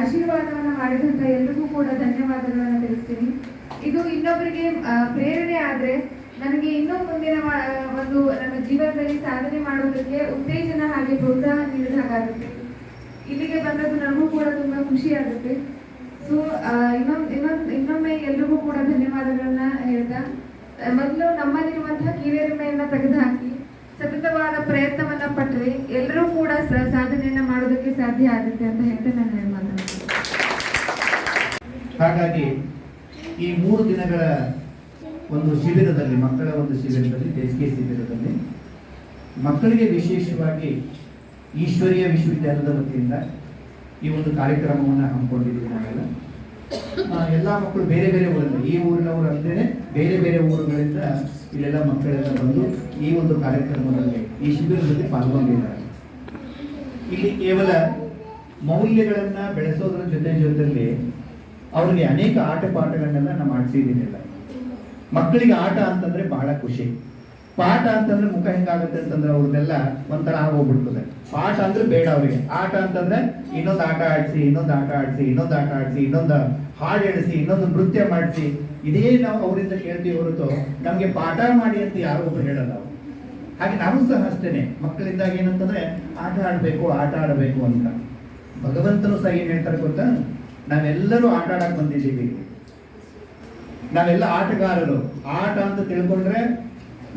ಆಶೀರ್ವಾದವನ್ನ ಮಾಡಿದಂತ ಎಲ್ರಿಗೂ ಕೂಡ ಧನ್ಯವಾದಗಳನ್ನು ತಿಳಿಸ್ತೀನಿ. ಇದು ಇನ್ನೊಬ್ಬರಿಗೆ ಪ್ರೇರಣೆ ಆದ್ರೆ ನನಗೆ ಇನ್ನೂ ಮುಂದಿನ ಒಂದು ನನ್ನ ಜೀವನದಲ್ಲಿ ಸಾಧನೆ ಮಾಡುವುದಕ್ಕೆ ಉತ್ತೇಜನ ಹಾಗೆ ಪ್ರೋತ್ಸಾಹ ನೀಡಿದ ಹಾಗಾಗುತ್ತೆ. ಇಲ್ಲಿಗೆ ಬಂದದ್ದು ನನಗೂ ಕೂಡ ತುಂಬಾ ಖುಷಿ ಆಗುತ್ತೆ. ಸೊ ಇನ್ನೊಂದು ಇನ್ನೊಂದು, ಇನ್ನೊಮ್ಮೆ ಎಲ್ರಿಗೂ ಕೂಡ ಧನ್ಯವಾದಗಳನ್ನ ಹೇಳ್ತಾ ಮೊದಲು ನಮ್ಮಲ್ಲಿರುವಂತಹ ಕೀಳರಿಮೆಯನ್ನ ತೆಗೆದುಹಾಕಿ ಸತತವಾದ ಪ್ರಯತ್ನವನ್ನ ಪಟ್ಟರೆ ಎಲ್ಲರೂ ಕೂಡ ಸಾಧನೆಯನ್ನ ಮಾಡೋದಕ್ಕೆ ಸಾಧ್ಯ ಆಗುತ್ತೆ ಅಂತ ಹೇಳ್ತಾ ನಾನು ಮಾತಾಡ್ತೀನಿ. ಹಾಗಾಗಿ ಈ ಮೂರು ದಿನಗಳ ಒಂದು ಶಿಬಿರದಲ್ಲಿ, ಮಕ್ಕಳ ಒಂದು ಶಿಬಿರದಲ್ಲಿ, ಬೇಸಿಗೆ ಶಿಬಿರದಲ್ಲಿ ಮಕ್ಕಳಿಗೆ ವಿಶೇಷವಾಗಿ ಈಶ್ವರೀಯ ವಿಶ್ವವಿದ್ಯಾಲಯದ ವತಿಯಿಂದ ಈ ಒಂದು ಕಾರ್ಯಕ್ರಮವನ್ನು ಹಮ್ಮಿಕೊಂಡಿದ್ದೀವಿ ನಾವೆಲ್ಲ. ಎಲ್ಲ ಮಕ್ಕಳು ಬೇರೆ ಬೇರೆ ಊರಿಂದ ಈ ಊರಿನವರು ಅಂದೇನೆ ಬೇರೆ ಬೇರೆ ಊರುಗಳಿಂದ ಇಲ್ಲೆಲ್ಲ ಮಕ್ಕಳೆಲ್ಲ ಬಂದು ಈ ಒಂದು ಕಾರ್ಯಕ್ರಮದಲ್ಲಿ, ಈ ಶಿಬಿರದಲ್ಲಿ ಪಾಲ್ಗೊಂಡಿದ್ದಾರೆ. ಇಲ್ಲಿ ಕೇವಲ ಮೌಲ್ಯಗಳನ್ನ ಬೆಳೆಸೋದ್ರ ಜೊತೆ ಜೊತೆಯಲ್ಲಿ ಅವ್ರಿಗೆ ಅನೇಕ ಆಟ ಪಾಠಗಳನ್ನೆಲ್ಲ ನಾವು ಮಾಡಿಸಿದ್ದೀನಿಲ್ಲ. ಮಕ್ಕಳಿಗೆ ಆಟ ಅಂತಂದ್ರೆ ಬಹಳ ಖುಷಿ. ಪಾಠ ಅಂತಂದ್ರೆ ಮುಖ ಹೆಂಗಾಗುತ್ತೆ ಅಂತಂದ್ರೆ ಅವ್ರನ್ನೆಲ್ಲ ಒಂಥರ ಆಗೋಗ್ಬಿಡ್ತದೆ. ಪಾಠ ಅಂದ್ರೆ ಬೇಡ ಅವರಿಗೆ. ಆಟ ಅಂತಂದ್ರೆ ಇನ್ನೊಂದು ಆಟ ಆಡಿಸಿ, ಇನ್ನೊಂದು ಆಟ ಆಡಿಸಿ, ಇನ್ನೊಂದು ಆಟ ಆಡಿಸಿ, ಇನ್ನೊಂದು ಹಾಡು ಹೇಳಿಸಿ, ಇನ್ನೊಂದು ನೃತ್ಯ ಮಾಡಿಸಿ ಇದೇ ನಾವು ಅವರಿಂದ ಕೇಳ್ತೀವಿ ಹೊರತು ನಮಗೆ ಪಾಠ ಮಾಡಿ ಅಂತ ಯಾರೋ ಒಬ್ಬರು ಹೇಳಲ್ಲ ಹಾಗೆ ನಾನು ಸಹ ಅಷ್ಟೇನೆ. ಮಕ್ಕಳಿದ್ದಾಗ ಏನಂತಂದ್ರೆ ಆಟ ಆಡಬೇಕು ಆಟ ಆಡಬೇಕು ಅಂತ. ಭಗವಂತನು ಸಹ ಏನು ಹೇಳ್ತಾರೆ ಗೊತ್ತಾ? ನಾವೆಲ್ಲರೂ ಆಟ ಆಡಕ್ಕೆ ಬಂದಿದ್ದೀವಿ. ನಾವೆಲ್ಲ ಆಟಗಾರರು. ಆಟ ಅಂತ ತಿಳ್ಕೊಂಡ್ರೆ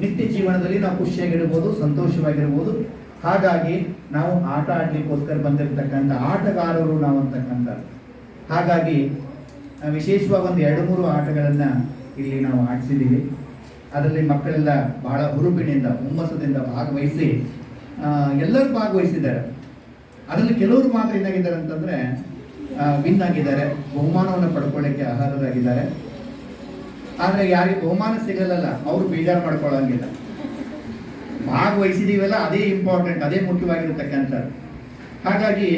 ನಿತ್ಯ ಜೀವನದಲ್ಲಿ ನಾವು ಖುಷಿಯಾಗಿರ್ಬೋದು, ಸಂತೋಷವಾಗಿರ್ಬೋದು. ಹಾಗಾಗಿ ನಾವು ಆಟ ಆಡ್ಲಿಕ್ಕೋಸ್ಕರ ಬಂದಿರತಕ್ಕಂಥ ಆಟಗಾರರು ನಾವು ಅಂತಕ್ಕಂಥ ಹಾಗಾಗಿ ವಿಶೇಷವಾಗಿ ಒಂದು ಎರಡು ಮೂರು ಆಟಗಳನ್ನು ಇಲ್ಲಿ ನಾವು ಆಡಿಸಿದ್ದೀವಿ. ಅದರಲ್ಲಿ ಮಕ್ಕಳೆಲ್ಲ ಬಹಳ ಹುರುಪಿನಿಂದ ಹುಮ್ಮಸದಿಂದ ಭಾಗವಹಿಸಿ ಎಲ್ಲರೂ ಭಾಗವಹಿಸಿದ್ದಾರೆ. ಅದರಲ್ಲಿ ಕೆಲವರು ಮಾತ್ರ ಏನಾಗಿದ್ದಾರೆ ಅಂತಂದ್ರೆ ವಿನ್ ಆಗಿದ್ದಾರೆ. ಬಹುಮಾನವನ್ನು ಪಡ್ಕೊಳ್ಳಿಕ್ಕೆ ಅರ್ಹರಾಗಿದ್ದಾರೆ. ಆದರೆ ಯಾರಿಗೆ ಬಹುಮಾನ ಸಿಗಲ್ಲಲ್ಲ, ಅವರು ಬೇಜಾರು ಮಾಡ್ಕೊಳ್ಳಂಗಿಲ್ಲ. ಭಾಗವಹಿಸಿದೀವಲ್ಲ, ಅದೇ ಇಂಪಾರ್ಟೆಂಟ್ ಅದೇ ಮುಖ್ಯವಾಗಿರತಕ್ಕಂಥದ್ದು. ಹಾಗಾಗಿ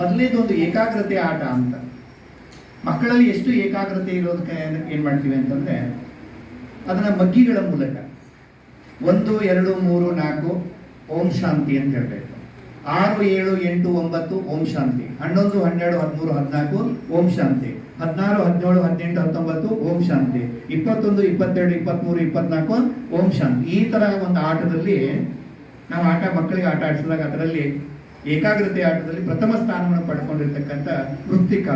ಮೊದಲೇದೊಂದು ಏಕಾಗ್ರತೆ ಆಟ ಅಂತ. ಮಕ್ಕಳಲ್ಲಿ ಎಷ್ಟು ಏಕಾಗ್ರತೆ ಇರೋದಕ್ಕೆ ಏನು ಮಾಡ್ತೀವಿ ಅಂತಂದ್ರೆ ಅದನ್ನ ಮಗ್ಗಿಗಳ ಮೂಲಕ. ಒಂದು, ಎರಡು, ಮೂರು, ನಾಲ್ಕು, ಓಂ ಶಾಂತಿ ಅಂತ ಹೇಳಬೇಕು. ಆರು, ಏಳು, ಎಂಟು, ಒಂಬತ್ತು, ಓಂ ಶಾಂತಿ. ಹನ್ನೊಂದು, ಹನ್ನೆರಡು, ಹದಿಮೂರು, ಹದಿನಾಲ್ಕು, ಓಂ ಶಾಂತಿ. ಹದಿನಾರು, ಹದಿನೇಳು, ಹದಿನೆಂಟು, ಹತ್ತೊಂಬತ್ತು, ಓಂ ಶಾಂತಿ. ಇಪ್ಪತ್ತೊಂದು, ಇಪ್ಪತ್ತೆರಡು ಇಪ್ಪತ್ತ್ಮೂರು ಇಪ್ಪತ್ನಾಲ್ಕು, ಓಂ ಶಾಂತಿ. ಈ ತರ ಒಂದು ಆಟದಲ್ಲಿ ನಾವು ಆಟ ಮಕ್ಕಳಿಗೆ ಆಟ ಆಡಿಸಿದಾಗ ಅದರಲ್ಲಿ ಏಕಾಗ್ರತೆ ಆಟದಲ್ಲಿ ಪ್ರಥಮ ಸ್ಥಾನವನ್ನು ಪಡ್ಕೊಂಡಿರ್ತಕ್ಕಂಥ ವೃತ್ತಿಕ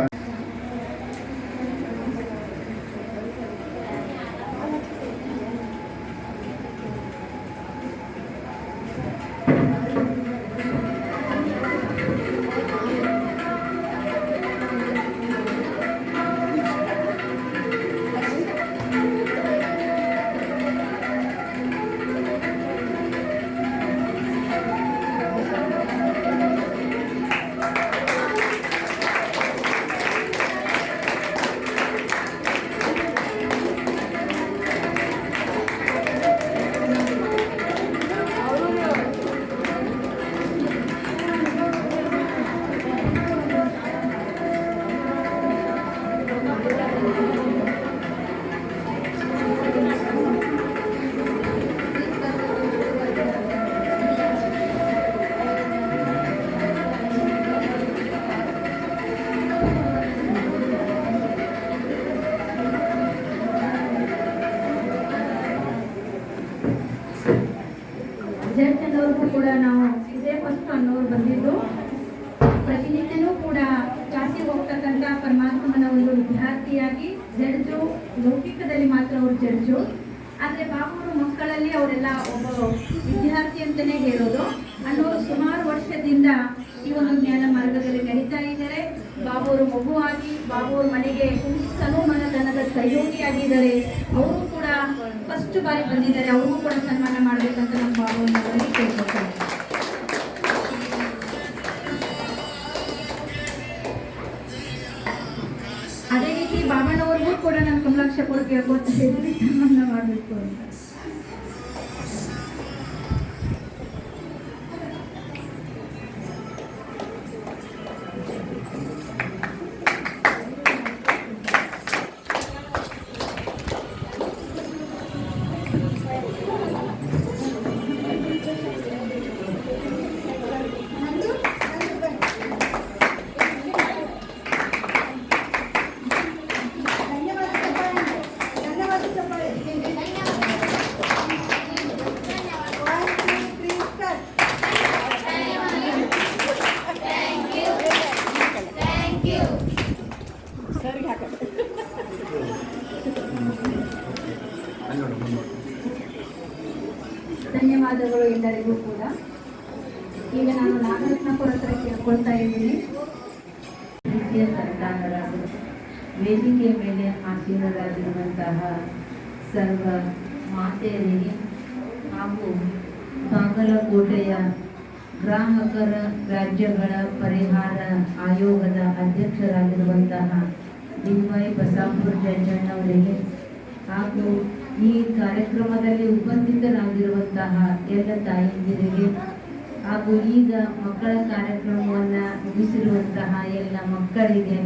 ಬಾಬುವರು ಮಗುವಾಗಿ ಬಾಬುವ್ರ ಮನೆಗೆ ತನು ಮನಧನದ ಸಹಯೋಗಿಯಾಗಿದ್ದಾರೆ. ಅವರು ಕೂಡ ಫಸ್ಟ್ ಬಾರಿ ಬಂದಿದ್ದಾರೆ. ಅವ್ರಿಗೂ ಕೂಡ ಸನ್ಮಾನ ಮಾಡಬೇಕಂತ ನಮ್ಮ ಬಾಬುವಲ್ಲಿ ಕೇಳ್ಕೊತಾರೆ ಅದೇ ರೀತಿ ಬಾಬಣ್ಣವ್ರಿಗೂ ಕೂಡ ನಾನು ಕಮಲಾಕ್ಷ ಕೂಡ ಇದ್ದೀನಿ ಸನ್ಮಾನ ಮಾಡಬೇಕು ಅಂತ. ಬಾಗಲಕೋಟೆಯ ಗ್ರಾಹಕರ ರಾಜ್ಯಗಳ ಪರಿಹಾರ ಆಯೋಗದ ಅಧ್ಯಕ್ಷರಾಗಿರುವಂತಹ ಡಿವೈ ಬಸಾಪುರ್ ಜಯಣ್ಣವರಿಗೆ ಹಾಗೂ ಈ ಕಾರ್ಯಕ್ರಮದಲ್ಲಿ ಉಪಸ್ಥಿತರಾಗಿರುವಂತಹ ಎಲ್ಲ ತಾಯಂದಿರಿಗೆ ಹಾಗೂ ಈಗ ಮಕ್ಕಳ ಕಾರ್ಯಕ್ರಮವನ್ನು ಮುಗಿಸಿರುವಂತಹ ಎಲ್ಲ ಮಕ್ಕಳಿಗೆ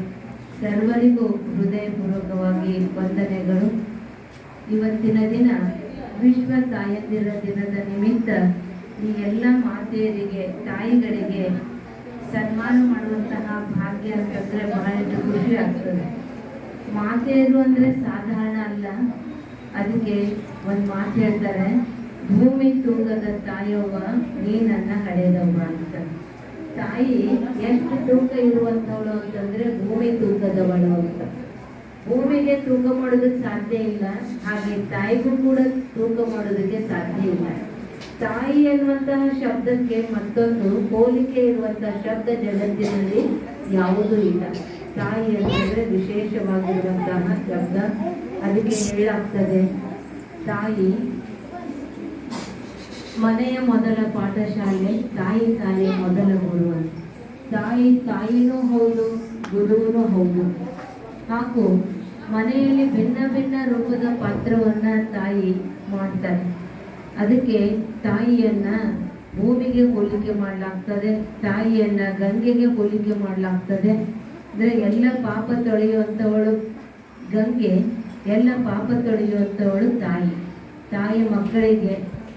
ಸರ್ವರಿಗೂ ಹೃದಯಪೂರ್ವಕವಾಗಿ ವಂದನೆಗಳು. ಇವತ್ತಿನ ದಿನ ವಿಶ್ವ ತಾಯಂದಿರ ದಿನದ ನಿಮಿತ್ತ ಈ ಎಲ್ಲ ಮಾತೆಯರಿಗೆ, ತಾಯಿಗಳಿಗೆ ಸನ್ಮಾನ ಮಾಡುವಂತಹ ಭಾಗ್ಯ ಅಂತಂದ್ರೆ ಬಹಳ ಖುಷಿ ಆಗ್ತದೆ. ಮಾತೆಯರು ಅಂದ್ರೆ ಸಾಧಾರಣ ಅಲ್ಲ. ಅದಕ್ಕೆ ಒಂದು ಮಾತು ಹೇಳ್ತಾರೆ, ಭೂಮಿ ತೂಗದ ತಾಯವ್ವ ನೀನನ್ನ ಹಡೆದವ್ವ ಅಂತ. ತಾಯಿ ಎಷ್ಟು ತೂಕ ಇರುವಂತವಳು ಅಂತಂದ್ರೆ ಭೂಮಿ ತೂಕದವಳು ಅಂತ. ಭೂಮಿಗೆ ತೂಕ ಮಾಡೋದಕ್ಕೆ ಸಾಧ್ಯ ಇಲ್ಲ, ಹಾಗೆ ತಾಯಿಗೂ ಕೂಡ ತೂಕ ಮಾಡೋದಕ್ಕೆ ಸಾಧ್ಯ ಇಲ್ಲ. ತಾಯಿ ಎನ್ನುವಂತಹ ಶಬ್ದಕ್ಕೆ ಮತ್ತೊಂದು ಹೋಲಿಕೆ ಇರುವಂತಹ ಶಬ್ದ ಜಗತ್ತಿನಲ್ಲಿ ಯಾವುದೂ ಇಲ್ಲ. ತಾಯಿ ಅಂತಂದ್ರೆ ವಿಶೇಷವಾಗಿರುವಂತಹ ಶಬ್ದ. ಅದಕ್ಕೆ ಹೇಳಾಗ್ತದೆ ತಾಯಿ, ಮನೆಯ ಮೊದಲ ಪಾಠಶಾಲೆ, ತಾಯಿ ತಾಯಿಯ ಮೊದಲ ಗುರು ತಾಯಿ ತಾಯಿನೂ ಹೌದು, ಗುರುವೂ ಹೌದು. ಹಾಗೂ ಮನೆಯಲ್ಲಿ ಭಿನ್ನ ಭಿನ್ನ ರೂಪದ ಪಾತ್ರವನ್ನ ತಾಯಿ ಮಾಡ್ತಾರೆ. ಅದಕ್ಕೆ ತಾಯಿಯನ್ನ ಭೂಮಿಗೆ ಹೋಲಿಕೆ ಮಾಡಲಾಗ್ತದೆ, ತಾಯಿಯನ್ನ ಗಂಗೆಗೆ ಹೋಲಿಕೆ ಮಾಡಲಾಗ್ತದೆ. ಅಂದರೆ ಎಲ್ಲ ಪಾಪ ತೊಳೆಯುವಂಥವಳು ಗಂಗೆ, ಎಲ್ಲ ಪಾಪ ತೊಳೆಯುವಂಥವಳು ತಾಯಿ. ತಾಯಿ ಮಕ್ಕಳಿಗೆ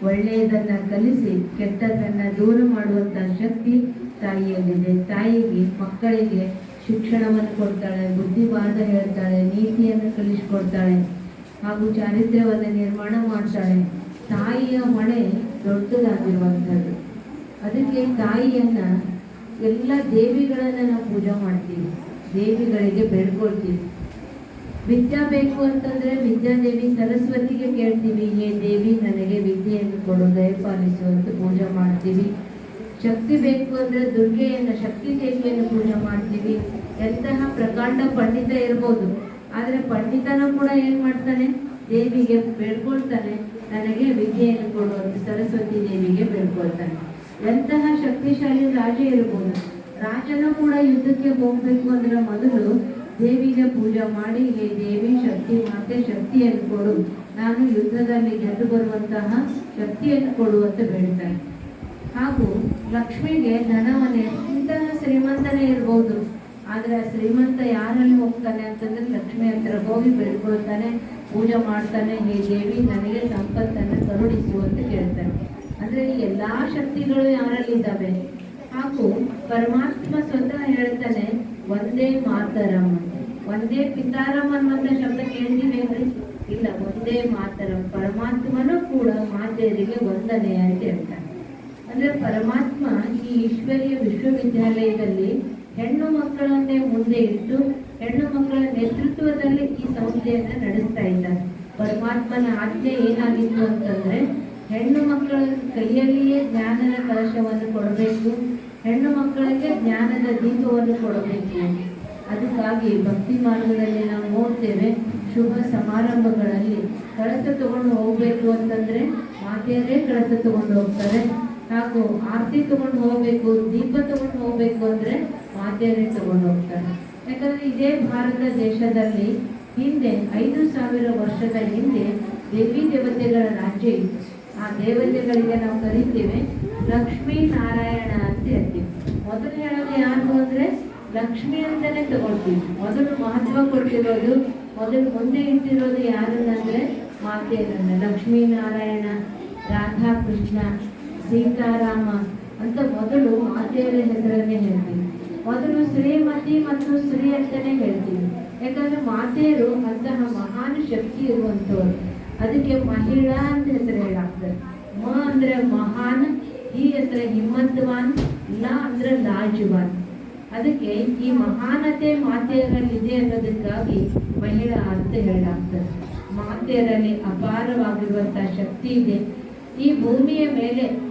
ಒಳ್ಳೆಯದನ್ನ ಕಲಿಸಿ ಕೆಟ್ಟದನ್ನ ದೂರ ಮಾಡುವಂತ ಶಕ್ತಿ ತಾಯಿಯಲ್ಲಿದೆ. ತಾಯಿಗೆ, ಮಕ್ಕಳಿಗೆ ಶಿಕ್ಷಣವನ್ನು ಕೊಡ್ತಾಳೆ, ಬುದ್ಧಿವಾದ ಹೇಳ್ತಾಳೆ, ನೀತಿಯನ್ನು ಕಲಿಸಿಕೊಡ್ತಾಳೆ, ಹಾಗೂ ಚಾರಿತ್ರ್ಯವನ್ನು ನಿರ್ಮಾಣ ಮಾಡ್ತಾಳೆ. ತಾಯಿಯ ಹೊಣೆ ದೊಡ್ಡದಾಗಿರುವಂಥದ್ದು. ಅದಕ್ಕೆ ತಾಯಿಯನ್ನ ಎಲ್ಲ ದೇವಿಗಳನ್ನ ನಾವು ಪೂಜೆ ಮಾಡ್ತೀವಿ. ದೇವಿಗಳಿಗೆ ಬೇಡ್ಕೊಳ್ತೀವಿ. ವಿದ್ಯಾ ಬೇಕು ಅಂತಂದ್ರೆ ವಿದ್ಯಾದೇವಿ ಸರಸ್ವತಿಗೆ ಕೇಳ್ತೀವಿ ಏ ದೇವಿ, ನನಗೆ ವಿದ್ಯೆಯನ್ನು ಕೊಡು, ದಯಪಾಲಿಸು ಅಂತ ಪೂಜೆ ಮಾಡ್ತೀವಿ. ಶಕ್ತಿ ಬೇಕು ಅಂದ್ರೆ ದುರ್ಗೆಯನ್ನು, ಶಕ್ತಿ ದೇವಿಯನ್ನು ಪೂಜೆ ಮಾಡ್ತೀವಿ. ಎಂತಹ ಪ್ರಕಾಂಡ ಪಂಡಿತ ಇರ್ಬೋದು. ಆದ್ರೆ ಪಂಡಿತನೂ ಕೂಡ ಏನ್ ಮಾಡ್ತಾನೆ? ದೇವಿಗೆ ಬೇಡ್ಕೊಳ್ತಾನೆ. ನನಗೆ ವಿದ್ಯೆಯನ್ನು ಕೊಡು ಸರಸ್ವತಿ ದೇವಿಗೆ ಬೇಡ್ಕೊಳ್ತಾನೆ. ಎಂತಹ ಶಕ್ತಿಶಾಲಿ ರಾಜ ಇರಬಹುದು. ರಾಜನು ಕೂಡ ಯುದ್ಧಕ್ಕೆ ಹೋಗ್ಬೇಕು ಅಂದ್ರೆ ಮೊದಲು ದೇವಿಗೆ ಪೂಜೆ ಮಾಡಿ, ಹೇ ದೇವಿ, ಶಕ್ತಿ ಮಾತೆ, ಶಕ್ತಿಯನ್ನು ಕೊಡು. ನಾನು ಯುದ್ಧದಲ್ಲಿ ಗೆದ್ದು ಬರುವಂತಹ ಶಕ್ತಿಯನ್ನು ಕೊಡು ಅಂತ ಬೇಡ್ತಾನೆ. ಹಾಗೂ ಲಕ್ಷ್ಮಿಗೆ ಧನವನ್ನೇ ಇಂತಹ ಶ್ರೀಮಂತನೇ ಇರ್ಬೋದು. ಆದ್ರೆ ಆ ಶ್ರೀಮಂತ ಯಾರಲ್ಲಿ ಹೋಗ್ತಾನೆ ಅಂತಂದ್ರೆ ಲಕ್ಷ್ಮಿ ಹತ್ರ ಹೋಗಿ ಬೆಳ್ಕೊಳ್ತಾನೆ, ಪೂಜೆ ಮಾಡ್ತಾನೆ, ಹೇ ದೇವಿ ನನಗೆ ಸಂಪತ್ತನ್ನು ಕರುಣಿಸು ಅಂತ ಕೇಳ್ತಾನೆ. ಅಂದ್ರೆ ಎಲ್ಲಾ ಶಕ್ತಿಗಳು ಯಾರಲ್ಲಿದ್ದಾವೆ ಹಾಗೂ ಪರಮಾತ್ಮ ಸ್ವತಃ ಹೇಳ್ತಾನೆ, ಒಂದೇ ಮಾತರಂ. ಒಂದೇ ಪಿತಾರಂ ಅನ್ನುವಂತ ಶಬ್ದ ಕೇಳಿದೀವೇನ್ರಿ ಇಲ್ಲ, ಒಂದೇ ಮಾತರಂ. ಪರಮಾತ್ಮನೂ ಕೂಡ ಮಾತೆಯರಿಗೆ ವಂದನೆ ಅಂತ ಹೇಳ್ತಾನೆ. ಅಂದ್ರೆ ಪರಮಾತ್ಮ ಈ ಈಶ್ವರೀಯ ವಿಶ್ವವಿದ್ಯಾಲಯದಲ್ಲಿ ಹೆಣ್ಣು ಮಕ್ಕಳನ್ನೇ ಮುಂದೆ ಇಟ್ಟು ಹೆಣ್ಣು ಮಕ್ಕಳ ನೇತೃತ್ವದಲ್ಲಿ ಈ ಸಂಸ್ಥೆಯನ್ನ ನಡೆಸ್ತಾ ಇದ್ದಾರೆ ಪರಮಾತ್ಮನ ಆಜ್ಞೆ ಏನಾಗಿತ್ತು ಅಂತಂದ್ರೆ, ಹೆಣ್ಣು ಮಕ್ಕಳ ಕೈಯಲ್ಲಿಯೇ ಜ್ಞಾನದ ಕಲಶವನ್ನು ಕೊಡಬೇಕು, ಹೆಣ್ಣು ಮಕ್ಕಳಿಗೆ ಜ್ಞಾನದ ದೀಪವನ್ನು ಕೊಡಬೇಕು. ಅದಕ್ಕಾಗಿ ಭಕ್ತಿ ಮಾರ್ಗದಲ್ಲಿ ನಾವು ನೋಡ್ತೇವೆ ಶುಭ ಸಮಾರಂಭಗಳಲ್ಲಿ. ಕಳಸ ತಗೊಂಡು ಹೋಗ್ಬೇಕು ಅಂತಂದ್ರೆ, ಮಾತೆಯರೇ ಕಳಸ ತಗೊಂಡು ಹೋಗ್ತಾರೆ. ಹಾಗೂ ಆರತಿ ತಗೊಂಡು ಹೋಗ್ಬೇಕು, ದೀಪ ತಗೊಂಡು ಹೋಗ್ಬೇಕು ಅಂದ್ರೆ ಮಾತೆಯನ್ನೇ ತಗೊಂಡು ಹೋಗ್ತಾರೆ. ಯಾಕಂದ್ರೆ ಇದೇ ಭಾರತ ದೇಶದಲ್ಲಿ ಹಿಂದೆ ಐದು ಸಾವಿರ ವರ್ಷದ ಹಿಂದೆ ದೇವಿ ದೇವತೆಗಳ ರಾಜ್ಯ ಇತ್ತು. ಆ ದೇವತೆಗಳಿಗೆ ನಾವು ಕರಿತೀವಿ ಲಕ್ಷ್ಮೀ ನಾರಾಯಣ ಅಂತ ಹೇಳ್ತೀವಿ. ಮೊದಲು ಹೇಳೋದು ಯಾರು ಅಂದ್ರೆ ಲಕ್ಷ್ಮಿ ಅಂತಾನೆ ತಗೊಳ್ತೀವಿ. ಮೊದಲು ಮಹತ್ವ ಕೊಟ್ಟಿರೋದು, ಮೊದಲು ಮುಂದೆ ಇಟ್ಟಿರೋದು ಯಾರನ್ನಂದ್ರೆ ಮಾತೆಯರನ್ನ. ಲಕ್ಷ್ಮೀ ನಾರಾಯಣ ರಾಧಾ ಕೃಷ್ಣ ಸೀತಾರಾಮ ಅಂತ ಮೊದಲು ಮಾತೆಯರ ಹೆಸರನ್ನೇ ಹೇಳ್ತೀವಿ ಮೊದಲು ಶ್ರೀಮತಿ ಮತ್ತು ಶ್ರೀ ಅಂತಾನೆ ಹೇಳ್ತೀವಿ ಯಾಕಂದ್ರೆ ಮಾತೆಯರು ಅಂತಹ ಮಹಾನ್ ಶಕ್ತಿ ಇರುವಂತವರು ಅದಕ್ಕೆ ಮಹಿಳಾ ಅಂತ ಹೆಸರು ಹೇಳಾಗ್ತದೆ. ಮ ಅಂದ್ರೆ ಮಹಾನ್ ಈ ಅಂದ್ರೆ ಹಿಮ್ಮಂತವಾನ್, ಲ ಅಂದ್ರೆ ಲಾಜವಾನ್. ಅದಕ್ಕೆ ಈ ಮಹಾನತೆ ಮಾತೆಯರಲ್ಲಿದೆ ಅನ್ನೋದಕ್ಕಾಗಿ ಮಹಿಳಾ ಅಂತ ಹೇಳಾಗ್ತದೆ. ಮಾತೆಯರಲ್ಲಿ ಅಪಾರವಾಗಿರುವಂತಹ ಶಕ್ತಿ ಇದೆ. ಈ ಭೂಮಿಯ ಮೇಲೆ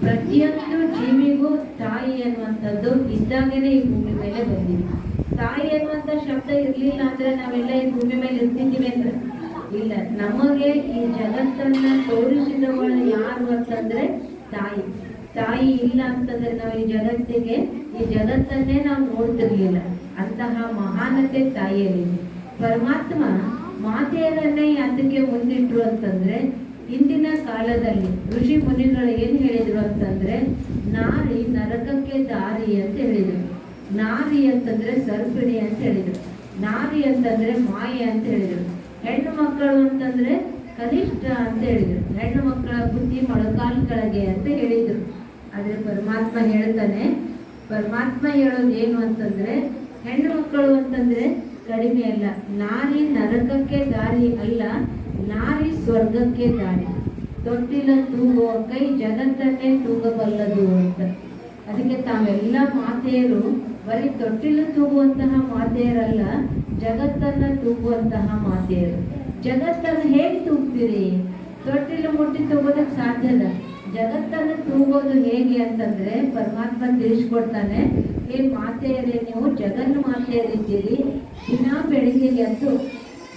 ಪ್ರತಿಯೊಂದು ಜೀವಿಗೂ ತಾಯಿ ಅನ್ನುವಂಥದ್ದು ಇದ್ದಾಗೇನೆ ಈ ಭೂಮಿ ಮೇಲೆ ಬಂದಿದೆ. ತಾಯಿ ಅನ್ನುವಂಥ ಶಬ್ದ ಇರಲಿಲ್ಲ ಅಂದ್ರೆ ನಾವೆಲ್ಲ ಈ ಭೂಮಿ ಮೇಲೆ ಇರ್ತಿದ್ದೀವಿ ಅಂದ್ರೆ ಇಲ್ಲ. ನಮಗೆ ಈ ಜಗತ್ತನ್ನ ತೋರಿಸಿದವಳು ಯಾರು ಅಂತಂದ್ರೆ ತಾಯಿ. ತಾಯಿ ಇಲ್ಲ ಅಂತಂದ್ರೆ ನಾವು ಈ ಜಗತ್ತಿಗೆ, ಈ ಜಗತ್ತನ್ನೇ ನಾವು ನೋಡ್ತಿರ್ಲಿಲ್ಲ. ಅಂತಹ ಮಹಾನತೆ ತಾಯಿಯಲ್ಲಿ ಪರಮಾತ್ಮ ಮಾತೆಯರನ್ನೇ ಅದಕ್ಕೆ ಮುಂದಿಟ್ರು ಅಂತಂದ್ರೆ ಇಂದಿನ ಕಾಲದಲ್ಲಿ ಋಷಿ ಮುನಿಗಳು ಏನು ಹೇಳಿದ್ರು ಅಂತಂದ್ರೆ, ನಾರಿ ನರಕಕ್ಕೆ ದಾರಿ ಅಂತ ಹೇಳಿದರು. ನಾರಿ ಅಂತಂದ್ರೆ ಸರ್ಪಿಣಿ ಅಂತ ಹೇಳಿದರು. ನಾರಿ ಅಂತಂದ್ರೆ ಮಾಯೆ ಅಂತ ಹೇಳಿದರು. ಹೆಣ್ಣು ಮಕ್ಕಳು ಅಂತಂದ್ರೆ ಕನಿಷ್ಠ ಅಂತ ಹೇಳಿದರು. ಹೆಣ್ಣು ಮಕ್ಕಳ ಬುದ್ಧಿ ಮೊಳಕಾಲ್ ಕೆಳಗೆ ಅಂತ ಹೇಳಿದರು. ಆದರೆ ಪರಮಾತ್ಮ ಹೇಳ್ತಾನೆ, ಪರಮಾತ್ಮ ಹೇಳೋದು ಏನು ಅಂತಂದ್ರೆ, ಹೆಣ್ಣು ಮಕ್ಕಳು ಅಂತಂದ್ರೆ ಕಡಿಮೆ ಅಲ್ಲ. ನಾರಿ ನರಕಕ್ಕೆ ದಾರಿ ಅಲ್ಲ. ಸ್ವರ್ಗಕ್ಕೆ ದಾರಿ ತೊಟ್ಟಿಲ ತೂಗುವ ಕೈ ಜಗತ್ತನ್ನೇ ತೂಗಬಲ್ಲದು ಅಂತ. ಅದಕ್ಕೆ ತಾವೆಲ್ಲ ಮಾತೆಯರು, ಬರೀ ತೊಟ್ಟಿಲು ತೂಗುವಂತಹ ಮಾತೆಯರಲ್ಲ, ಜಗತ್ತನ್ನ ತೂಗುವಂತಹ ಮಾತೆಯರು. ಜಗತ್ತನ್ನು ಹೇಗೆ ತೂಗ್ತೀರಿ? ತೊಟ್ಟಿಲು ಮುಟ್ಟಿ ತೂಗೋದಕ್ಕೆ ಸಾಧ್ಯದ ಜಗತ್ತನ್ನು ತೂಗೋದು ಹೇಗೆ ಅಂತಂದ್ರೆ ಪರಮಾತ್ಮ ತಿಳಿಸ್ಕೊಡ್ತಾನೆ ಏ ಮಾತೆಯರೇ, ನೀವು ಜಗನ್ ಮಾತೆಯರಿದ್ದೀರಿ ದಿನ ಬೆಳಿಗ್ಗೆ ಎದ್ದು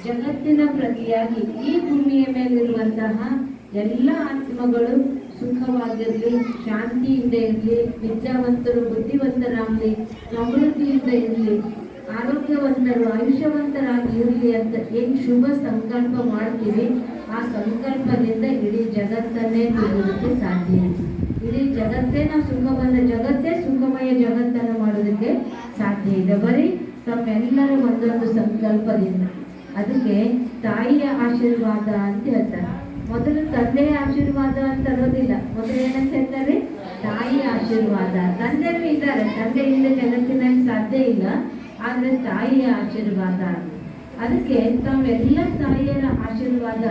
ಜಗತ್ತಿನ ಪ್ರತಿಯಾಗಿ ಈ ಭೂಮಿಯ ಮೇಲಿರುವಂತಹ ಎಲ್ಲ ಆತ್ಮಗಳು ಸುಖವಾಗಿರಲಿ ಶಾಂತಿಯಿಂದ ಇರಲಿ, ವಿದ್ಯಾವಂತರು, ಬುದ್ಧಿವಂತರಾಗಲಿ ಸಮೃದ್ಧಿಯಿಂದ ಇರಲಿ, ಆರೋಗ್ಯವಂತರು, ಆಯುಷ್ಯವಂತರಾಗಿ ಇರಲಿ ಅಂತ ಏನು ಶುಭ ಸಂಕಲ್ಪ ಮಾಡ್ತೀವಿ, ಆ ಸಂಕಲ್ಪದಿಂದ ಇಡೀ ಜಗತ್ತನ್ನೇ ತಿಳಿಯೋದಕ್ಕೆ ಸಾಧ್ಯ ಇಡೀ ಜಗತ್ತೇ ನಾವು ಜಗತ್ತೇ ಸುಖಮಯ ಜಗತ್ತನ್ನು ಮಾಡೋದಕ್ಕೆ ಸಾಧ್ಯ ಇದೆ ಬರೀ ತಮ್ಮೆಲ್ಲರ ಒಂದೊಂದು ಸಂಕಲ್ಪದಿಂದ. ಅದಕ್ಕೆ ತಾಯಿಯ ಆಶೀರ್ವಾದ ಅಂತ ಹೇಳ್ತಾರೆ. ಮೊದಲು ತಂದೆಯ ಆಶೀರ್ವಾದ ಅಂತ ಅನ್ನೋದಿಲ್ಲ. ಮೊದಲು ಏನಂತ ಹೇಳ್ತಾರೆ? ತಾಯಿಯ ಆಶೀರ್ವಾದ. ತಂದೆನೂ ಇದ್ದಾರೆ. ತಂದೆ ಇಲ್ಲದೆ ಜಗತ್ತಿನಲ್ಲಿ ಸಾಧ್ಯ ಇಲ್ಲ. ಆದ್ರೆ ತಾಯಿಯ ಆಶೀರ್ವಾದ. ಅದಕ್ಕೆ ತಾವೆಲ್ಲ ತಾಯಿಯರ ಆಶೀರ್ವಾದ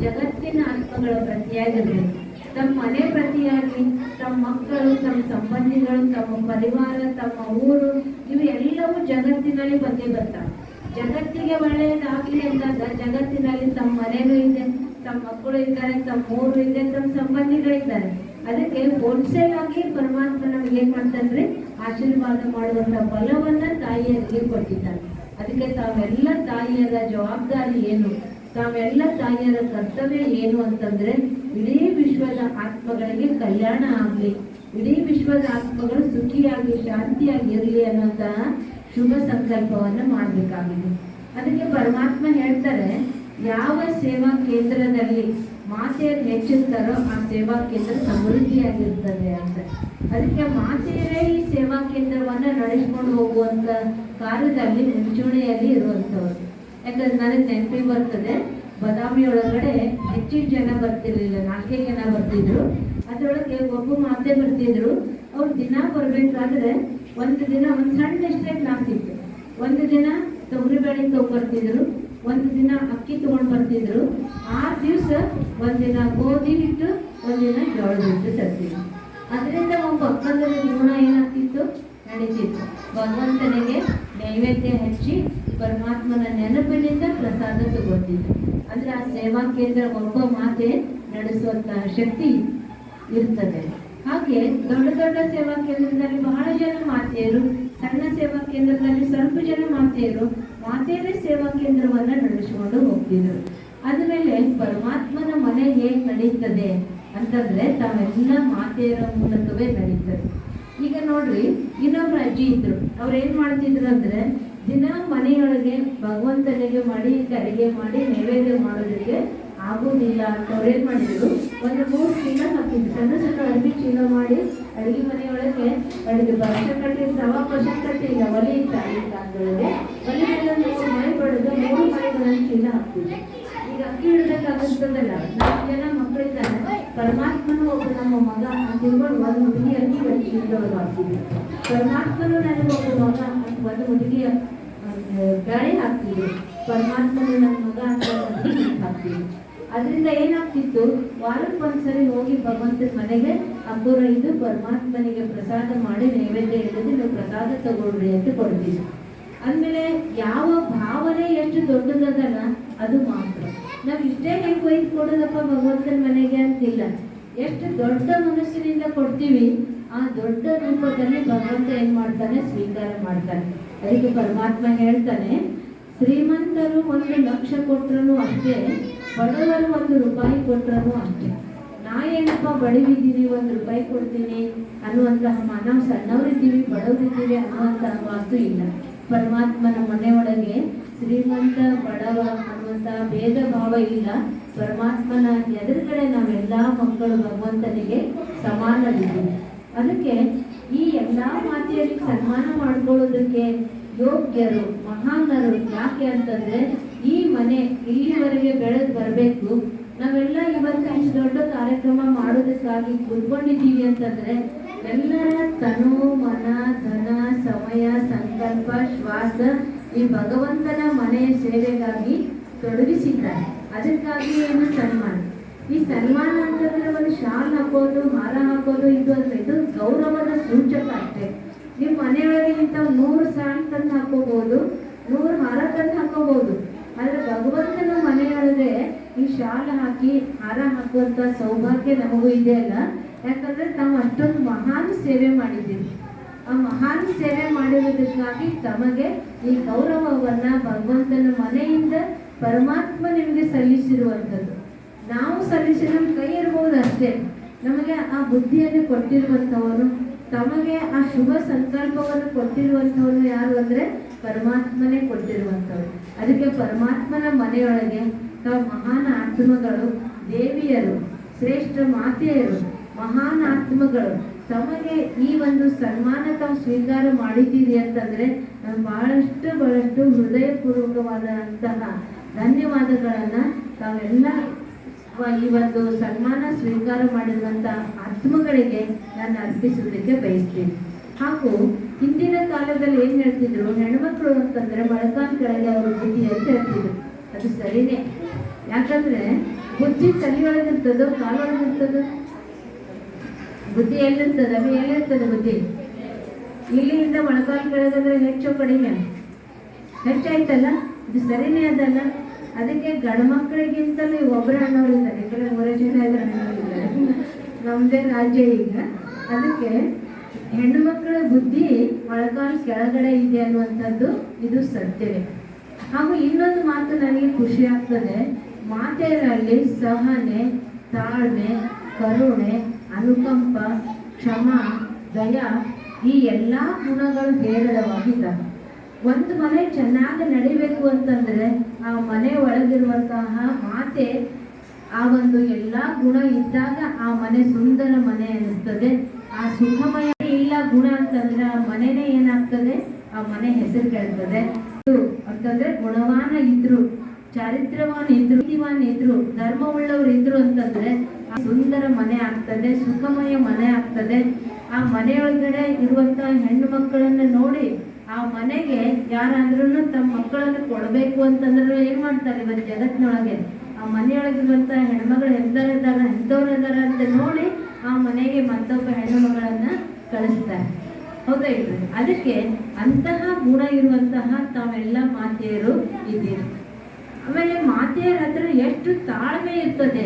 ಜಗತ್ತಿನ ಆತ್ಮಗಳ ಪ್ರತಿಯಾಗಿದೆ. ತಮ್ಮ ಮನೆ ಪ್ರತಿಯಾಗಿ, ತಮ್ಮ ಮಕ್ಕಳು, ತಮ್ಮ ಸಂಬಂಧಿಗಳು, ತಮ್ಮ ಪರಿವಾರ, ತಮ್ಮ ಊರು, ಇವು ಎಲ್ಲವೂ ಜಗತ್ತಿನಲ್ಲಿ ಬಂದೇ ಬರ್ತಾವೆ. ಜಗತ್ತಿಗೆ ಒಳ್ಳೆಯದಾಗ್ಲಿ ಅಂತ ಜಗತ್ತಿನಲ್ಲಿ ತಮ್ಮ ಮನೆಯೂ ಇದೆ, ತಮ್ಮ ಮಕ್ಕಳು ಇದ್ದಾರೆ, ತಮ್ಮ ಊರು ಇದೆ, ತಮ್ಮ ಸಂಬಂಧಿಗಳಿದ್ದಾರೆ ಅದಕ್ಕೆ ಹೋಲ್ಸೇಲ್ ಆಗಿ ಪರಮಾತ್ಮ ನಮ್ಗೆ ಏನ್ ಆಶೀರ್ವಾದ ಮಾಡುವಂತ ಬಲವನ್ನ ತಾಯಿಯರಿಗೆ ಕೊಟ್ಟಿದ್ದಾರೆ. ಅದಕ್ಕೆ ತಾವೆಲ್ಲ ತಾಯಿಯರ ಜವಾಬ್ದಾರಿ ಏನು? ತಾವೆಲ್ಲ ತಾಯಿಯರ ಕರ್ತವ್ಯ ಏನು ಅಂತಂದ್ರೆ, ಇಡೀ ವಿಶ್ವದ ಆತ್ಮಗಳಿಗೆ ಕಲ್ಯಾಣ ಆಗ್ಲಿ, ಇಡೀ ವಿಶ್ವದ ಆತ್ಮಗಳು ಸುಖಿಯಾಗಿ, ಶಾಂತಿಯಾಗಿ ಇರಲಿ ಅನ್ನೋಂತಹ ಶುಭ ಸಂಕಲ್ಪವನ್ನು ಮಾಡಬೇಕಾಗಿದೆ. ಅದಕ್ಕೆ ಪರಮಾತ್ಮ ಹೇಳ್ತಾರೆ, ಯಾವ ಸೇವಾ ಕೇಂದ್ರದಲ್ಲಿ ಮಾತೆಯರು ಹೆಚ್ಚಿರ್ತಾರೋ ಆ ಸೇವಾ ಕೇಂದ್ರ ಸಮೃದ್ಧಿಯಾಗಿರ್ತದೆ ಅಂತ. ಅದಕ್ಕೆ ಮಾತೆಯರೇ ಈ ಸೇವಾ ಕೇಂದ್ರವನ್ನ ನಡೆಸ್ಕೊಂಡು ಹೋಗುವಂತ ಕಾರ್ಯದಲ್ಲಿ, ಮುಂಚೂಣಿಯಲ್ಲಿ ಇರುವಂಥವ್ರು. ಯಾಕಂದ್ರೆ ನನಗೆ ನೆನಪಿ ಬರ್ತದೆ, ಬದಾಮಿ ಒಳಗಡೆ ಹೆಚ್ಚಿನ ಜನ ಬರ್ತಿರ್ಲಿಲ್ಲ, ನಾಲ್ಕೇ ಜನ ಬರ್ತಿದ್ರು. ಅದ್ರೊಳಗೆ ಒಬ್ಬ ಮಾತೆ ಬರ್ತಿದ್ರು. ಅವ್ರು ದಿನ ಬರ್ಬೇಕಾದ್ರೆ ಒಂದು ದಿನ ಒಂದು ಸಣ್ಣ ಎಷ್ಟೇ ಇತ್ತು ಒಂದು ದಿನ ತೊಗರಿಬೇಳೆ ತಗೊಂಡ್ಬರ್ತಿದ್ರು ಒಂದು ದಿನ ಅಕ್ಕಿ ತಗೊಂಡು ಬರ್ತಿದ್ರು ಆ ದಿವಸ ಒಂದಿನ ಗೋಧಿ ಹಿಟ್ಟು ಒಂದಿನ ಜೋಳದ ಹಿಟ್ಟು ತರ್ತಿದ್ರು ಅದರಿಂದ ಒಬ್ಬ ಅಕ್ಕಂದರ ಜೀವನ ಏನಾಗ್ತಿತ್ತು? ನಡೀತಿತ್ತು. ಭಗವಂತನಿಗೆ ನೈವೇದ್ಯ ಹಚ್ಚಿ ಪರಮಾತ್ಮನ ನೆನಪಿನಿಂದ ಪ್ರಸಾದ ತಗೊಳ್ತಿದ್ರು. ಅಂದರೆ ಆ ಸೇವಾ ಕೇಂದ್ರ ಒಬ್ಬ ಮಾತೆ ನಡೆಸುವಂತಹ ಶಕ್ತಿ ಇರ್ತದೆ. ಹಾಗೆ ದೊಡ್ಡ ದೊಡ್ಡ ಸೇವಾ ಕೇಂದ್ರದಲ್ಲಿ ಬಹಳ ಜನ ಮಾತೆಯರು, ಸಣ್ಣ ಸೇವಾ ಕೇಂದ್ರದಲ್ಲಿ ಸ್ವಲ್ಪ ಜನ ಮಾತೆಯರು ಮಾತೆಯರೇ ಸೇವಾ ಕೇಂದ್ರವನ್ನ ನಡೆಸಿಕೊಂಡು ಹೋಗ್ತಿದ್ರು. ಅದಮೇಲೆ ಪರಮಾತ್ಮನ ಮನೆ ಹೇಗೆ ನಡೀತದೆ ಅಂತಂದ್ರೆ ತಾವೆಲ್ಲ ಮಾತೆಯರ ಮೂಲಕವೇ ನಡೀತದೆ. ಈಗ ನೋಡ್ರಿ, ಇನ್ನೊಬ್ರು ಅಜ್ಜಿ ಇದ್ರು. ಅವ್ರು ಏನ್ ಮಾಡ್ತಿದ್ರು ಅಂದ್ರೆ ದಿನ ಮನೆಯೊಳಗೆ ಭಗವಂತನಿಗೆ ಮಾಡಿ, ಅಡಿಗೆ ಮಾಡಿ, ನೈವೇದ್ಯ ಮಾಡೋದಕ್ಕೆ ಆಗೋದಿಲ್ಲ ಅಂತ ಅವ್ರು ಏನ್ ಮಾಡಿದ್ರು? ಒಂದು ಮೂರು ಚೀಲ ಹಾಕಿದ್ರು ಸಣ್ಣ ಸಣ್ಣ ಅಡುಗೆ ಚೀಲ ಮಾಡಿ ಅಡುಗೆ ಮನೆಯೊಳಗೆ ಅಡುಗೆ ಭಕ್ಷ್ಯ ಕಟ್ಟಿ ಸವ ವರ್ಷ ಕಟ್ಟಿ ಇಲ್ಲ, ಒಲೆ ಇತ್ತ, ಈ ಕಾಲದೊಳಗೆ. ಒಲೆ ಮೂರು ಮನೆ ಬಡಿದು ಮೂರು ಮನೆಗಳನ್ನು ಚೀಲ ಹಾಕ್ತಿದ್ರು ಈಗ ಅಕ್ಕಿ ಹಿಡ್ಬೇಕಾಗುತ್ತದಲ್ಲ ನಾಲ್ಕು ಜನ ಮಕ್ಕಳಿದ್ದಾರೆ ಪರಮಾತ್ಮನು ಒಬ್ಬ ನಮ್ಮ ಮಗ ತಿಳ್ಕೊಂಡು ಒಂದು ಹುಡುಗಿ ಅಕ್ಕಿ ಚೀಲದೊಳಗೆ ಹಾಕ್ತಿದ್ರು ಪರಮಾತ್ಮನು ನನಗೆ ಒಬ್ಬ ಮಗ ಒಂದು ಹುಡುಗಿಯ ಗಾಳಿ ಹಾಕ್ತೀವಿ. ಪರಮಾತ್ಮನು ನನ್ನ ಮಗ ಅಂತ ಹಾಕ್ತಿದ್ವಿ ಅದರಿಂದ ಏನಾಗ್ತಿತ್ತು? ವಾರಕ್ಕೆ ಒಂದ್ಸರಿ ಹೋಗಿ ಭಗವಂತನ ಮನೆಗೆ ಅಬ್ಬರೈದು ಪರಮಾತ್ಮನಿಗೆ ಪ್ರಸಾದ ಮಾಡಿ ನೈವೇದ್ಯ ಇಲ್ಲದೆ ನೀವು ಪ್ರಸಾದ ತಗೊಳ್ರಿ ಅಂತ ಕೊಡ್ತೀವಿ. ಅಂದಮೇಲೆ ಯಾವ ಭಾವನೆ ಎಷ್ಟು ದೊಡ್ಡದದಲ್ಲ ಅದು ಮಾತ್ರ. ನಾವು ಇಷ್ಟೇ ಹೆಂಗೆ ಒಯ್ದು ಕೊಡೋದಪ್ಪ ಭಗವಂತನ ಮನೆಗೆ ಅಂತಿಲ್ಲ. ಎಷ್ಟು ದೊಡ್ಡ ಮನಸ್ಸಿನಿಂದ ಕೊಡ್ತೀವಿ, ಆ ದೊಡ್ಡ ರೂಪದಲ್ಲಿ ಭಗವಂತ ಏನ್ ಮಾಡ್ತಾನೆ? ಸ್ವೀಕಾರ ಮಾಡ್ತಾನೆ. ಅದಕ್ಕೆ ಪರಮಾತ್ಮ ಹೇಳ್ತಾನೆ, ಶ್ರೀಮಂತರು ಒಂದು ಲಕ್ಷ ಕೊಟ್ರು ಅಷ್ಟೇ ಬಡವರು ಒಂದು ರೂಪಾಯಿ ಕೊಟ್ಟರು ಅಷ್ಟೇ ನಾ ಏನಪ್ಪ ಬಡವಿದ್ದೀವಿ ಒಂದು ರೂಪಾಯಿ ಕೊಡ್ತೀನಿ ಅನ್ನುವಂತಹ ನಾವು ಸಣ್ಣವರಿದ್ದೀವಿ, ಬಡವರಿದ್ದೀವಿ ಅನ್ನುವಂತಹ ಮಾತು ಇಲ್ಲ. ಪರಮಾತ್ಮನ ಮನೆಯೊಳಗೆ ಶ್ರೀಮಂತ ಬಡವ ಅನ್ನುವಂತಹ ಭೇದ ಭಾವ ಇಲ್ಲ. ಪರಮಾತ್ಮನ ಎದುರುಗಡೆ ನಾವೆಲ್ಲ ಮಕ್ಕಳು ಭಗವಂತನಿಗೆ ಸಮಾನರಿದ್ದೀವಿ. ಅದಕ್ಕೆ ಈ ಎಲ್ಲ ಮಾತೆಯಲ್ಲಿ ಸನ್ಮಾನ ಮಾಡ್ಕೊಳ್ಳೋದಕ್ಕೆ ಯೋಗ್ಯರು, ಮಹಾನರು ಯಾಕೆ ಅಂತಂದ್ರೆ ಈ ಮನೆ ಇಲ್ಲಿವರೆಗೆ ಬೆಳೆದು ಬರಬೇಕು. ನಾವೆಲ್ಲ ಇವತ್ತು ಇಷ್ಟು ದೊಡ್ಡ ಕಾರ್ಯಕ್ರಮ ಮಾಡೋದಕ್ಕಾಗಿ ಕುತ್ಕೊಂಡಿದ್ದೀವಿ ಅಂತಂದ್ರೆ ಎಲ್ಲರ ತನು, ಮನ, ಧನ, ಸಮಯ, ಸಂಕಲ್ಪ, ಶ್ವಾಸ ಈ ಭಗವಂತನ ಮನೆಯ ಸೇವೆಗಾಗಿ ತೊಡಗಿಸಿದ್ದಾರೆ. ಅದಕ್ಕಾಗಿ ಏನು ಸನ್ಮಾನ? ಈ ಸನ್ಮಾನ ಅಂತಂದ್ರೆ ಒಂದು ಶಾಲ್ ಹಾಕೋದು ಹಾರ ಹಾಕೋದು, ಇದು ಅಂತ ಇದು ಗೌರವದ ಸೂಚಕ ಅಷ್ಟೆ. ನಿಮ್ಮ ಮನೆಯೊಳಗೆ ಇಂಥ ನೂರು ಶಾಲ್ ತಂದು ಹಾಕೋಬಹುದು ನೂರು ಹಾರ ತಂದು ಹಾಕೋಬಹುದು ಆದ್ರೆ ಭಗವಂತನ ಮನೆಯೊಳಗೆ ಈ ಶಾಲ ಹಾಕಿ, ಹಾರ ಹಾಕುವಂತ ಸೌಭಾಗ್ಯ ನಮಗೂ ಇದೆ ಅಲ್ಲ? ಯಾಕಂದ್ರೆ ನಾವು ಅಷ್ಟೊಂದು ಮಹಾನ್ ಸೇವೆ ಮಾಡಿದ್ದೀವಿ ಆ ಮಹಾನ್ ಸೇವೆ ಮಾಡಿರೋದಕ್ಕಾಗಿ ತಮಗೆ ಈ ಗೌರವವನ್ನ ಭಗವಂತನ ಮನೆಯಿಂದ ಪರಮಾತ್ಮ ನಿಮಗೆ ಸಲ್ಲಿಸಿರುವಂಥದ್ದು. ನಾವು ಸಲ್ಲಿಸಿ ನಮ್ಮ ಕೈ ಇರ್ಬೋದು ಅಷ್ಟೇ. ನಮಗೆ ಆ ಬುದ್ಧಿಯನ್ನು ಕೊಟ್ಟಿರುವಂಥವನು, ತಮಗೆ ಆ ಶುಭ ಸಂಕಲ್ಪವನ್ನು ಕೊಟ್ಟಿರುವಂಥವನು ಯಾರು ಅಂದ್ರೆ ಪರಮಾತ್ಮನೇ ಕೊಟ್ಟಿರುವಂಥವ್ರು ಅದಕ್ಕೆ ಪರಮಾತ್ಮನ ಮನೆಯೊಳಗೆ ತಾವು ಮಹಾನ್ ಆತ್ಮಗಳು, ದೇವಿಯರು, ಶ್ರೇಷ್ಠ ಮಾತೆಯರು, ಮಹಾನ್ ಆತ್ಮಗಳು. ತಮಗೆ ಈ ಒಂದು ಸನ್ಮಾನ ತಾವು ಸ್ವೀಕಾರ ಮಾಡಿದ್ದೀರಿ ಅಂತಂದ್ರೆ ನಾನು ಬಹಳಷ್ಟು ಬಹಳಷ್ಟು ಹೃದಯಪೂರ್ವಕವಾದಂತಹ ಧನ್ಯವಾದಗಳನ್ನ ತಾವೆಲ್ಲ ಈ ಒಂದು ಸನ್ಮಾನ ಸ್ವೀಕಾರ ಮಾಡಿರುವಂತಹ ಆತ್ಮಗಳಿಗೆ ನಾನು ಅರ್ಪಿಸುವುದಕ್ಕೆ ಬಯಸ್ತೀನಿ. ಹಾಗೂ ಹಿಂದಿನ ಕಾಲದಲ್ಲಿ ಏನ್ ಹೇಳ್ತಿದ್ರು? ಹೆಣ್ಮಕ್ಳು ಅಂತಂದ್ರೆ ಮೊಳಕಾಲ್ ಕೆಳಗೆ ಅವರು ಬುದ್ಧಿ ಅಂತ ಹೇಳ್ತಿದ್ರು. ಅದು ಸರಿನೇ. ಯಾಕಂದ್ರೆ ಬುದ್ಧಿ ತಲೆಯೊಳಗಿರ್ತದೋ ಕಾಲೊಳಗಿರ್ತದೋ? ಬುದ್ಧಿ ಎಲ್ಲಿರ್ತದೆ? ಅದು ಎಲ್ಲಿರ್ತದೆ ಬುದ್ಧಿ? ಇಲ್ಲಿಂದ ಮೊಳಕಾಲ್ ಕೆಳಗಂದ್ರೆ ಹೆಚ್ಚು ಕಡಿಮೆ. ಹೆಚ್ಚಾಯ್ತಲ್ಲ? ಇದು ಸರಿನೇ ಅದಲ್ಲ? ಅದಕ್ಕೆ ಗಂಡ ಮಕ್ಕಳಿಗಿಂತಲೂ ಒಬ್ಬರ ಅಣ್ಣವರಿದ್ದಾರೆ ಕಡೆ ಮೂರೇ ಜನ ಇದ್ದಾರೆ ನಮ್ಮದೇ ರಾಜ್ಯ ಈಗ. ಅದಕ್ಕೆ ಹೆಣ್ಣು ಮಕ್ಕಳ ಬುದ್ಧಿ ಮೊಳಕಾಲು ಕೆಳಗಡೆ ಇದೆ ಅನ್ನುವಂಥದ್ದು ಇದು ಸತ್ಯವೇ ಹಾಗೂ ಇನ್ನೊಂದು ಮಾತು ನನಗೆ ಖುಷಿ ಆಗ್ತದೆ. ಮಾತೆಯರಲ್ಲಿ ಸಹನೆ, ತಾಳ್ಮೆ, ಕರುಣೆ, ಅನುಕಂಪ, ಕ್ಷಮ, ದಯ ಈ ಎಲ್ಲಾ ಗುಣಗಳು ಹೇರಳವಾಗಿದ್ದಾವೆ. ಒಂದು ಮನೆ ಚೆನ್ನಾಗಿ ನಡಿಬೇಕು ಅಂತಂದ್ರೆ ಆ ಮನೆ ಒಳಗಿರುವಂತಹ ಮಾತೆ ಆ ಒಂದು ಎಲ್ಲಾ ಗುಣ ಇದ್ದಾಗ ಆ ಮನೆ ಸುಂದರ ಮನೆ ಅನ್ನಿಸ್ತದೆ ಆ ಸುಖಮಯ ಇಲ್ಲ ಗುಣ ಅಂತಂದ್ರೆ ಆ ಮನೆನೇ ಏನಾಗ್ತದೆ? ಆ ಮನೆ ಹೆಸರು ಕೇಳ್ತದೆ. ಅಂತಂದ್ರೆ ಗುಣವಾನ ಇದ್ರು, ಚಾರಿತ್ರವಾನ್ ಇದ್ರು, ನೀತಿವಾನ್ ಇದ್ರು, ಧರ್ಮವುಳ್ಳವ್ರು ಇದ್ರು ಅಂತಂದ್ರೆ ಆ ಸುಂದರ ಮನೆ ಆಗ್ತದೆ, ಸುಖಮಯ ಮನೆ ಆಗ್ತದೆ. ಆ ಮನೆಯೊಳಗಡೆ ಇರುವಂತ ಹೆಣ್ಣು ಮಕ್ಕಳನ್ನ ನೋಡಿ ಆ ಮನೆಗೆ ಯಾರಾದ್ರೂ ತಮ್ಮ ಮಕ್ಕಳನ್ನು ಕೊಡಬೇಕು ಅಂತಂದ್ರೆ ಏನ್ ಮಾಡ್ತಾರೆ ಇವತ್ತು ಜಗತ್ತಿನೊಳಗೆ ಆ ಮನೆಯೊಳಗಿರುವಂತ ಹೆಣ್ಮಗಳು ಎಂದರ ಇದಾರ ಎಂಥವ್ರು ಇದಾರ ಅಂತ ನೋಡಿ ಆ ಮನೆಗೆ ಮತ್ತೊಬ್ಬ ಹೆಣ್ಣು ಮಗಳನ್ನ ಕಳಿಸ್ತಾರೆ. ಹೌದಾ ಇಲ್ರಿ ಅದಕ್ಕೆ ಅಂತಹ ಗುಣ ಇರುವಂತಹ ತಾವೆಲ್ಲ ಮಾತೆಯರು ಇದ್ದೀರಿ. ಆಮೇಲೆ ಮಾತೆಯರ ಹತ್ರ ಎಷ್ಟು ತಾಳ್ಮೆ ಇರ್ತದೆ.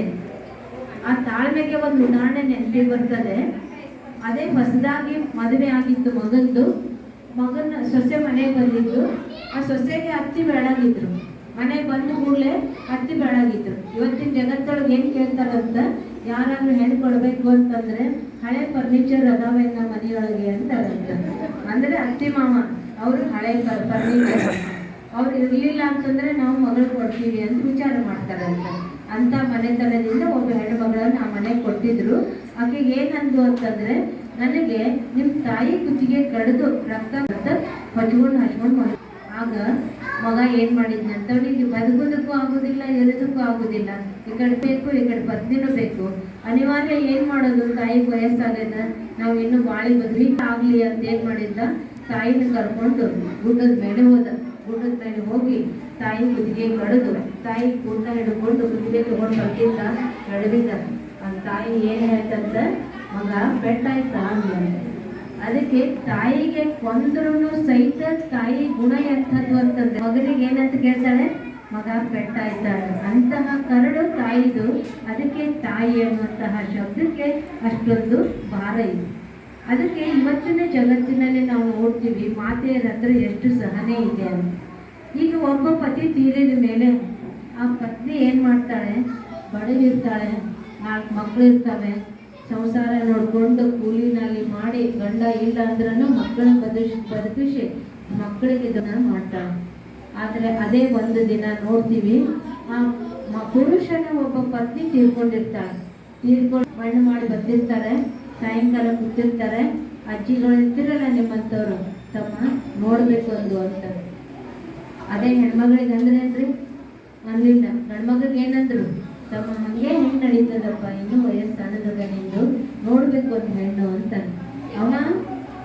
ಆ ತಾಳ್ಮೆಗೆ ಒಂದು ಉದಾಹರಣೆ ನೆನಪಿಗೆ ಬರ್ತದೆ. ಅದೇ ಹೊಸದಾಗಿ ಮದುವೆ ಆಗಿತ್ತು ಮಗಂದು, ಮಗನ ಸೊಸೆ ಮನೆಗೆ ಬಂದಿದ್ದು, ಆ ಸೊಸೆಗೆ ಹತ್ತಿ ಬೆಳಗಿದ್ರು. ಮನೆಗೆ ಬಂದ ಕೂಡಲೇ ಹತ್ತಿ ಬೆಳಗಿದ್ರು. ಇವತ್ತಿನ ಜಗತ್ತೊಳಗೆ ಏನ್ ಕೇಳ್ತಾರಂತ ಯಾರಾದ್ರೂ ಹೇಳ್ಕೊಡ್ಬೇಕು ಕೊಡ್ಬೇಕು ಅಂತಂದ್ರೆ ಹಳೆ ಫರ್ನಿಚರ್ ಅದಾವೆ ನಮ್ಮ ಮನೆಯೊಳಗೆ ಅಂತ ಅಂದ್ರೆ ಅತ್ತಿ ಮಾಮ ಅವರು ಹಳೆ ಫರ್ನಿಚರ್ ಅವ್ರು ಇರಲಿಲ್ಲ ಅಂತಂದ್ರೆ ನಾವು ಮಗಳು ಕೊಡ್ತೀವಿ ಅಂತ ವಿಚಾರ ಮಾಡ್ತಾರೆ ಅಂತ. ಅಂತ ಮನೆತನದಿಂದ ಒಬ್ಬ ಹೆಣ್ಣು ಮಗಳನ್ನ ಆ ಮನೆಗೆ ಕೊಟ್ಟಿದ್ರು. ಆಕೆ ಏನಂದು ಅಂತಂದ್ರೆ, ನನಗೆ ನಿಮ್ ತಾಯಿ ಕುತ್ತಿಗೆ ಕಡಿದು ರಕ್ತ ಹಚ್ಕೊಂಡು ಹಚ್ಕೊಂಡು ಮಗ ಆಗ ಮಗ ಏನು ಮಾಡಿದ್ನಂತ ಅವನಿಗೆ ಬದುಕೋದಕ್ಕೂ ಆಗೋದಿಲ್ಲ, ಇರೋದಕ್ಕೂ ಆಗೋದಿಲ್ಲ. ಈ ಕಡೆ ಬೇಕು, ಈ ಕಡೆ ಪತ್ನಿನೂ ಬೇಕು. ಅನಿವಾರ್ಯ ಏನು ಮಾಡೋದು? ತಾಯಿಗೆ ವಯಸ್ಸಾಗದ ನಾವು ಇನ್ನು ಬಾಳಿ ಬದ್ರಿ ಆಗಲಿ ಅಂತ ಏನು ಮಾಡಿದ್ದ? ತಾಯಿನ ಕರ್ಕೊಂಡು ಗುಡ್ಡದ ಮೇಲೆ ಹೋದ. ಗುಡ್ಡದ ಮೇಲೆ ಹೋಗಿ ತಾಯಿ ಕುದಿಗೆ ಕಡಿದು ತಾಯಿ ಕೂಟ ಹಿಡ್ಕೊಂಡು ಕುದಿಗೆ ತಗೊಂಡು ಬಂದಿದ್ದ, ನಡೆದಿದ್ದ. ಆ ತಾಯಿ ಏನು ಹೇಳ್ತಂತ, ಮಗ, ಬೆಟ್ಟ ಆಯ್ತಾ ಅಂದ ಅದಕ್ಕೆ ತಾಯಿಗೆ ಕೊಂದ್ರೂ ಸಹಿತ ತಾಯಿ ಗುಣ ಎಂಥದ್ದು ಅಂತಂದ್ರೆ ಮಗನಿಗೆ ಏನಂತ ಕೇಳ್ತಾಳೆ? ಮಗ ಪೆಟ್ಟಾಯ್ತಾಳೆ ಅಂತಹ ಕರಡು ತಾಯಿದು ಅದಕ್ಕೆ ತಾಯಿ ಅನ್ನುವಂತಹ ಶಬ್ದಕ್ಕೆ ಅಷ್ಟೊಂದು ಭಾರ ಇದೆ ಅದಕ್ಕೆ ಇವತ್ತಿನ ಜಗತ್ತಿನಲ್ಲಿ ನಾವು ನೋಡ್ತೀವಿ, ಮಾತೆಯರ ಹತ್ರ ಎಷ್ಟು ಸಹನೆ ಇದೆ ಅಂತ. ಈಗ ಒಬ್ಬ ಪತಿ ತೀರಿದ ಮೇಲೆ ಆ ಪತ್ನಿ ಏನು ಮಾಡ್ತಾಳೆ? ಬಡವಿರ್ತಾಳೆ ನಾಲ್ಕು ಮಕ್ಕಳು ಇರ್ತವೆ ಸಂಸಾರ ನೋಡ್ಕೊಂಡು ಕೂಲಿನಲ್ಲಿ ಮಾಡಿ ಗಂಡ ಇಲ್ಲ ಅಂದ್ರೂ ಮಕ್ಕಳನ್ನ ಬದುಕಿ ಬದುಕಿಸಿ ಮಕ್ಕಳಿಗೆ ಇದನ್ನ ಮಾಡ್ತಾಳೆ. ಆದರೆ ಅದೇ ಒಂದು ದಿನ ನೋಡ್ತೀವಿ, ಆ ಪುರುಷನ ಒಬ್ಬ ಪತ್ನಿ ತೀರ್ಕೊಂಡಿರ್ತಾಳೆ. ತೀರ್ಕೊಂಡು ಮಣ್ಣು ಮಾಡಿ ಬಂದಿರ್ತಾರೆ, ಸಾಯಂಕಾಲ ಕೂತಿರ್ತಾರೆ, ಅಜ್ಜಿಗಳು ಇರ್ತಿರಲ್ಲ ನಿಮ್ಮಂಥವ್ರು, ತಮ್ಮ ನೋಡ್ಬೇಕು ಅಂದು ಅಂತ. ಅದೇ ಹೆಣ್ಮಗಳಿಗೆ ಅಂದ್ರೆ ಏನ್ರಿ ಅನ್ಲಿಲ್ಲ ಗಂಡ್ಮಗಳಿಗೆ ಏನಂದ್ರು? ತಮ್ಮ ಹಂಗೆ ಹೆಣ್ಣು ನಡೀತದಪ್ಪ ಇನ್ನೂ ವಯಸ್ಸು ನೋಡಬೇಕು ನಿಂದು ನೋಡ್ಬೇಕು ಅಂತ ಹೆಣ್ಣು ಅಂತ. ಅವ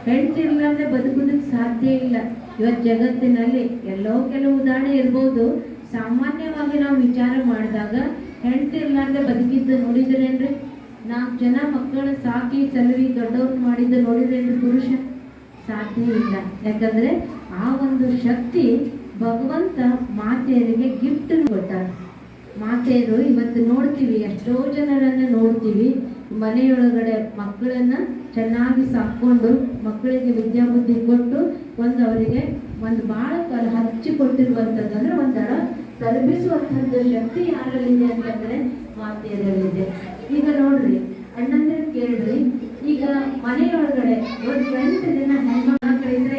ಹೆಣ್ತಿರ್ಲಾರ್ದೆ ಬದುಕೋದಕ್ಕೆ ಸಾಧ್ಯ ಇಲ್ಲ. ಇವತ್ತು ಜಗತ್ತಿನಲ್ಲಿ ಎಲ್ಲೋ ಕೆಲವು ಉದಾಹರಣೆ ಇರ್ಬೋದು. ಸಾಮಾನ್ಯವಾಗಿ ನಾವು ವಿಚಾರ ಮಾಡಿದಾಗ ಹೆಣ್ತಿರ್ಲಾರ್ದೆ ಬದುಕಿದ್ದು ನೋಡಿದ್ರೇನ್ರಿ? ನಾಲ್ಕು ಜನ ಮಕ್ಕಳ ಸಾಕಿ ಸಲವಿ ದೊಡ್ಡವ್ರು ಮಾಡಿದ್ದು ನೋಡಿದ್ರೇನ್ರಿ ಪುರುಷ? ಸಾಧ್ಯ ಇಲ್ಲ. ಯಾಕಂದ್ರೆ ಆ ಒಂದು ಶಕ್ತಿ ಭಗವಂತ ಮಾತೆಯರಿಗೆ ಗಿಫ್ಟ್ ಕೊಟ್ಟಾರೆ. ಮಾತೆಯರು ಇವತ್ತು ನೋಡ್ತೀವಿ, ಎಷ್ಟೋ ಜನರನ್ನ ನೋಡ್ತೀವಿ. ಮನೆಯೊಳಗಡೆ ಮಕ್ಕಳನ್ನ ಚೆನ್ನಾಗಿ ಸಾಕೊಂಡು ಮಕ್ಕಳಿಗೆ ವಿದ್ಯಾಬುದ್ಧಿ ಕೊಟ್ಟು, ಒಂದು ಅವರಿಗೆ ಒಂದು ಬಾಳ ಕಾಲ ಹಚ್ಚಿ ಕೊಟ್ಟಿರುವಂತದ್ದು ಅಂದ್ರೆ ಒಂದರ ತಲುಪಿಸುವಂಥದ್ದು ಶಕ್ತಿ ಯಾರಲ್ಲಿದೆ ಅಂತಂದ್ರೆ ಮಾತೆಯರಲ್ಲಿದೆ. ಈಗ ನೋಡ್ರಿ, ಅಣ್ಣಂದ್ರೆ ಕೇಳ್ರಿ, ಈಗ ಮನೆಯೊಳಗಡೆ ಒಂದು ಎಂಟು ದಿನ ಹೆಣ್ಮಕ್ಳು ಇದ್ರೆ